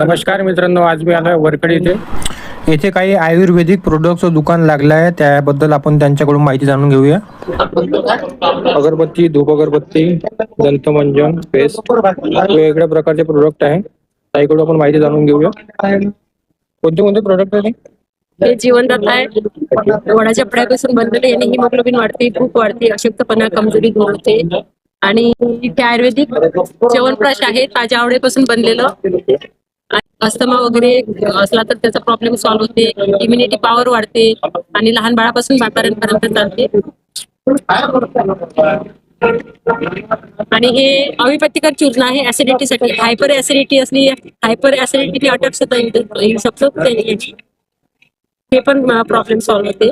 नमस्कार मित्रांनो आज मी आलोय वरकडी इथे. येथे काही आयुर्वेदिक प्रोडक्टचं दुकान लागलं आहे त्याबद्दल आपण त्यांच्याकडून माहिती जाणून घेऊया. अगरबत्ती धूप अगरबत्ती दंतमंजन पेस्ट वेगवेगळ्या प्रकारचे प्रोडक्ट आहे. ताईकडून आपण माहिती जाणून घेऊया. कोणते कोणते प्रोडक्ट आहे ते? हे जीवनदाता आहे. वडाच्या फळ्यापासून बनलेले याने हिमोग्लोबिन वाढते भूक वाढते अशक्तपणा कमजोरी दूर होते. आणि इथे आयुर्वेदिक च्यवनप्राश आहे ताज्या आवळेपासून बनलेलं. अस्थमा वगैरे असला तर त्याचा प्रॉब्लेम सॉल्व्ह होते इम्युनिटी पॉवर वाढते आणि लहान बाळापासून म्हाताऱ्यांपर्यंत चालते. आणि हे अविपत्तिकर चूर्ण आहे ऍसिडिटीसाठी हायपर ऍसिडिटी असली हायपर ऍसिडिटी अटक सुद्धा येऊ शकतो हे पण प्रॉब्लेम सॉल्व्ह होते.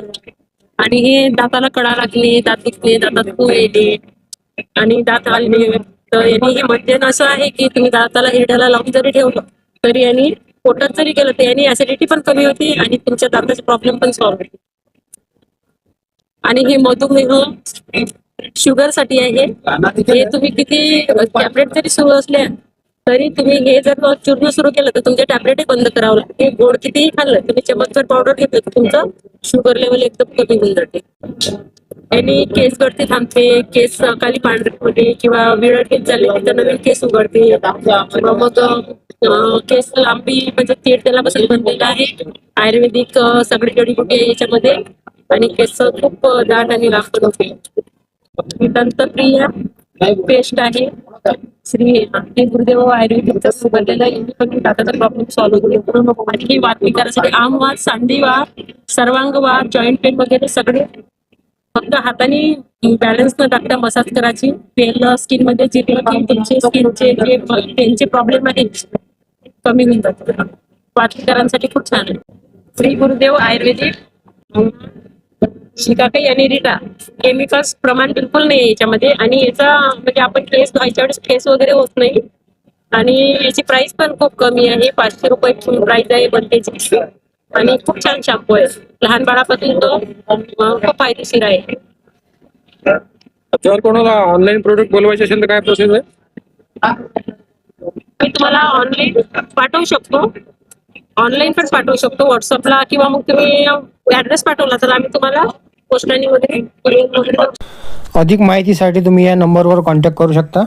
आणि हे दाताला कडा लागणे दात दुखणे दातात पू येणे आणि दात आले तर यांनी हे मध्यन असं आहे की तुम्ही दाताला हिरड्याला लावून जरी ठेवलं तरी यांनी पोटात जरी केलं तर यांनी ऍसिडिटी पण कमी होती आणि तुमच्या दाताचे प्रॉब्लेम पण सॉल्व्ह होते. आणि हे मधुमेह शुगरसाठी आहे. हे तुम्ही किती टॅबलेट जरी सुरू असल्या तरी तुम्ही हे जर चूर्ण सुरू केलं तर तुमचे टॅबलेट बंद करावं लागते. गोड कितीही खाल्लं तुम्ही चमचभर पावडर घेतलं तर तुमचं शुगर लेवल एकदम कमी होऊन जाते. यांनी केस गळती थांबते केस सकाळी पांढरे होते किंवा विरळ केस झाले तर नवीन केस उघडते. किंवा मग केस लांबी म्हणजे तेल बसून बनलेला आहे. आयुर्वेदिक सगळी जडीबुटी आहे याच्यामध्ये. आणि केस खूप दाट आणि लांब होते दंतप्रिया पेस्ट आहे. श्री हे गुरुदेव आयुर्वेदिक बनलेलं यांनी पण दाताचा प्रॉब्लेम सॉल्व्ह होतो आणि ही वात विकारासाठी आम वाद सांधी वाद सर्वांग वाद जॉईंट पेन वगैरे सगळे फक्त हाताने बॅलन्स न टाकता मसाज करायची. तेल स्किनमध्ये जे तुमचे स्किनचे जे पेनचे प्रॉब्लेम आहेत कमी होऊन जातात. वातविकारांसाठी खूप छान आहे. श्री गुरुदेव आयुर्वेदिक शिकाकाई आणि रिटा केमिकल्स प्रमाण बिलकुल नाही याच्यामध्ये. आणि याचा म्हणजे आपण केस धुवायच्या वेळेस फेस वगैरे होत नाही. आणि याची प्राइस पण खूप कमी आहे. पाचशे रुपये प्राइस आहे बनतेची आणि खूप छान शॅम्पू आहे. लहान बाळापासून तो खूप फायदेशीर आहे. जर कोणाला ऑनलाईन प्रोडक्ट बोलवायचे असेल तर काय प्रोसेस आहे? मी तुम्हाला ऑनलाईन पाठवू शकतो. ऑनलाईन पण पाठवू शकतो. व्हॉट्सअपला किंवा मग तुम्ही ऍड्रेस पाठवला तर आम्ही तुम्हाला पोस्टाने वगैरे करू अधिक माहितीसाठी तुम्ही या नंबरवर कॉन्टॅक्ट करू शकता.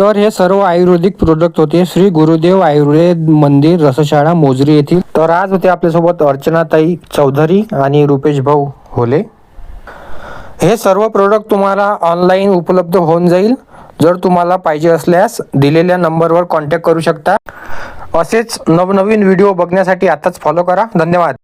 तर हे सर्व आयुर्वेदिक प्रोडक्ट होते. श्री गुरुदेव आयुर्वेद मंदिर रसशाळा मोजरी येथील. तर आज होते आपल्यासोबत अर्चनाताई चौधरी आणि रुपेश भाऊ होले. हे सर्व प्रोडक्ट तुम्हाला ऑनलाईन उपलब्ध होऊन जाईल. जर तुम्हाला पाहिजे असल्यास दिलेल्या नंबरवर कॉन्टॅक्ट करू शकता. असेच नवनवीन व्हिडिओ बघण्यासाठी आताच फॉलो करा. धन्यवाद.